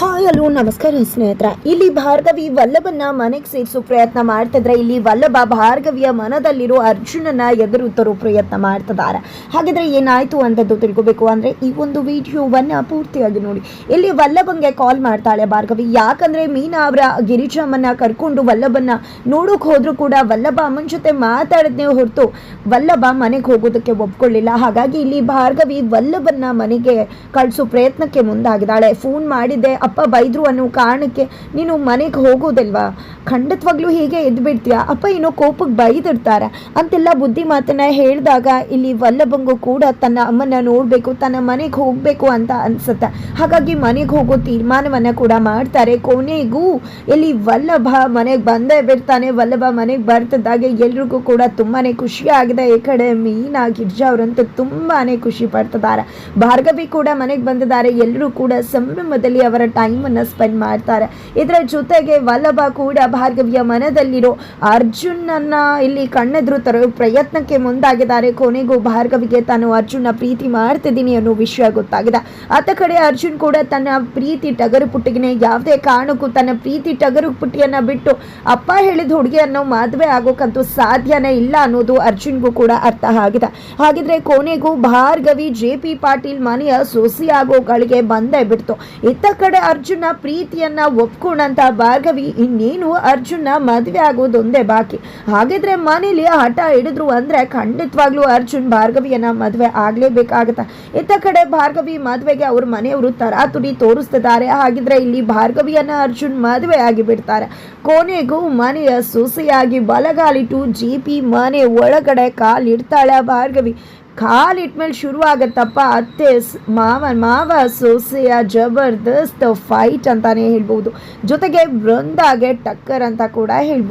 Hi hello ನಮಸ್ಕಾರ ಸ್ನೇಹಿತರ. ಇಲ್ಲಿ ಭಾರ್ಗವಿ ವಲ್ಲಭನ್ನ ಮನೆಗೆ ಸೇರಿಸೋ ಪ್ರಯತ್ನ ಮಾಡ್ತಿದ್ರೆ ಇಲ್ಲಿ ವಲ್ಲಭ ಭಾರ್ಗವಿಯ ಮನದಲ್ಲಿರೋ ಅರ್ಜುನನ ಎದುರು ತರೋ ಪ್ರಯತ್ನ ಮಾಡ್ತಿದ್ದಾರೆ. ಹಾಗಿದ್ರೆ ಏನಾಯ್ತು ಅಂತದ್ದು ತಿಳ್ಕೊಬೇಕು ಅಂದ್ರೆ ಈ ಒಂದು ವಿಡಿಯೋವನ್ನ ಪೂರ್ತಿಯಾಗಿ ನೋಡಿ. ಇಲ್ಲಿ ವಲ್ಲಭಂಗೆ ಕಾಲ್ ಮಾಡ್ತಾಳೆ ಭಾರ್ಗವಿ. ಯಾಕಂದ್ರೆ ಮೀನಾ ಅವರ ಗಿರಿಜಮ್ಮನ್ನ ಕರ್ಕೊಂಡು ವಲ್ಲಭನ್ನ ನೋಡೋಕ್ ಹೋದ್ರು ಕೂಡ ವಲ್ಲಭ ಅಮ್ಮನ ಜೊತೆ ಮಾತಾಡದ್ನೆ ಹೊರತು ವಲ್ಲಭ ಮನೆಗೆ ಹೋಗೋದಕ್ಕೆ ಒಪ್ಕೊಳ್ಳಿಲ್ಲ. ಹಾಗಾಗಿ ಇಲ್ಲಿ ಭಾರ್ಗವಿ ವಲ್ಲಭನ್ನ ಮನೆಗೆ ಕಳಿಸೋ ಪ್ರಯತ್ನಕ್ಕೆ ಮುಂದಾಗಿದ್ದಾಳೆ. ಫೋನ್ ಮಾಡಿದ್ದೆ ಅಪ್ಪ ಬೈದರು ಅನ್ನೋ ಕಾರಣಕ್ಕೆ ನೀನು ಮನೆಗೆ ಹೋಗೋದಲ್ವಾ? ಖಂಡಿತವಾಗ್ಲೂ ಹೀಗೆ ಎದ್ಬಿಡ್ತೀಯ. ಬಿಡ್ತೀಯಾ ಅಪ್ಪ ಏನೋ ಕೋಪಕ್ಕೆ ಬೈದಿರ್ತಾರೆ. ಅಂತೆಲ್ಲ ಬುದ್ಧಿ ಮಾತನ್ನ ಹೇಳಿದಾಗ ಇಲ್ಲಿ ವಲ್ಲಭಂಗು ಕೂಡ ತನ್ನ ಅಮ್ಮನ ನೋಡಬೇಕು, ತನ್ನ ಮನೆಗೆ ಹೋಗಬೇಕು ಅಂತ ಅನ್ಸುತ್ತೆ. ಹಾಗಾಗಿ ಮನೆಗೆ ಹೋಗೋ ತೀರ್ಮಾನವನ್ನು ಕೂಡ ಮಾಡ್ತಾರೆ. ಕೊನೆಗೂ ಇಲ್ಲಿ ವಲ್ಲಭ ಮನೆಗೆ ಬಂದೇ ಬಿಡ್ತಾನೆ. ವಲ್ಲಭ ಮನೆಗೆ ಬರ್ತಿದ್ದಾಗೆ ಎಲ್ರಿಗೂ ಕೂಡ ತುಂಬಾನೇ ಖುಷಿ ಆಗಿದೆ. ಈ ಕಡೆ ಮೀನಾ, ಗಿರ್ಜಾ ಅವರಂತೂ ತುಂಬಾನೇ ಖುಷಿ ಪಡ್ತಿದ್ದಾರೆ ಭಾರ್ಗವಿ ಕೂಡ ಮನೆಗೆ ಬಂದಿದ್ದಾರೆ. ಎಲ್ಲರೂ ಕೂಡ ಸಂಭ್ರಮದಲ್ಲಿ ಅವರ ಟೈಮನ್ನು ಸ್ಪೆಂಡ್ ಮಾಡ್ತಾರೆ. ಇದರ ಜೊತೆಗೆ ವಲ್ಲಭ ಕೂಡ ಭಾರ್ಗವಿಯ ಮನದಲ್ಲಿರೋ ಅರ್ಜುನನ್ನ ಇಲ್ಲಿ ಕಣ್ಣೆದ್ರು ತರೋ ಪ್ರಯತ್ನಕ್ಕೆ ಮುಂದಾಗಿದ್ದಾರೆ. ಕೊನೆಗೂ ಭಾರ್ಗವಿಗೆ ತಾನು ಅರ್ಜುನ ಪ್ರೀತಿ ಮಾಡ್ತಿದ್ದೀನಿ ಅನ್ನೋ ವಿಷಯ ಗೊತ್ತಾಗಿದೆ. ಆತ ಕಡೆ ಅರ್ಜುನ್ ಕೂಡ ತನ್ನ ಪ್ರೀತಿ ಟಗರು ಪುಟ್ಟಿಗೆ ಯಾವುದೇ ಕಾರಣಕ್ಕೂ ತನ್ನ ಪ್ರೀತಿ ಟಗರು ಪುಟ್ಟಿಯನ್ನು ಬಿಟ್ಟು ಅಪ್ಪ ಹೇಳಿದ ಹುಡುಗಿಯನ್ನು ಮದುವೆ ಆಗೋಕ್ಕಂತೂ ಸಾಧ್ಯನೇ ಇಲ್ಲ ಅನ್ನೋದು ಅರ್ಜುನ್ಗೂ ಕೂಡ ಅರ್ಥ ಆಗಿದೆ. ಹಾಗಿದ್ರೆ ಕೊನೆಗೂ ಭಾರ್ಗವಿ ಜೆ ಪಿ ಪಾಟೀಲ್ ಮನೆಯ ಸೊಸಿ ಆಗೋ ಗಳಿಗೆ ಬಂದೇ ಬಿಡ್ತು. ಇತ್ತ ಕಡೆ ಅರ್ಜುನ ಪ್ರೀತಿಯನ್ನ ಒಪ್ಕೊಂಡಂತ ಭಾರ್ಗವಿ, ಇನ್ನೇನು ಅರ್ಜುನ ಮದುವೆ ಆಗೋದೊಂದೇ ಬಾಕಿ. ಹಾಗಿದ್ರೆ ಮನೇಲಿ ಹಠ ಹಿಡಿದ್ರು ಅಂದ್ರೆ ಖಂಡಿತವಾಗ್ಲೂ ಅರ್ಜುನ್ ಭಾರ್ಗವಿಯನ್ನ ಮದುವೆ ಆಗ್ಲೇಬೇಕಾಗತ್ತ. ಇತ್ತ ಕಡೆ ಭಾರ್ಗವಿ ಮದುವೆಗೆ ಅವ್ರ ಮನೆಯವರು ತರಾತುರಿ ತೋರಿಸ್ತಿದ್ದಾರೆ. ಹಾಗಿದ್ರೆ ಇಲ್ಲಿ ಭಾರ್ಗವಿಯನ್ನ ಅರ್ಜುನ್ ಮದುವೆ ಆಗಿ ಬಿಡ್ತಾರೆ. ಕೊನೆಗೂ ಮನೆಯ ಸೊಸೆಯಾಗಿ ಬಲಗಾಲಿಟ್ಟು ಜಿ ಪಿ ಮನೆ ಒಳಗಡೆ ಕಾಲಿಡ್ತಾಳೆ ಭಾರ್ಗವಿ. ಕಾಲಿಟ್ಮೇಲೆ ಶುರು ಆಗತ್ತಪ್ಪ ಅತ್ತೆ ಮಾವ ಮಾವ ಸೊಸೆಯ ಜಬರ್ದಸ್ತ್ ಫೈಟ್ ಅಂತಾನೆ ಹೇಳ್ಬೋದು. ಜೊತೆಗೆ ಬೃಂದಾಗೆ ಟಕ್ಕರ್ ಅಂತ ಕೂಡ ಹೇಳ್ಬೋದು.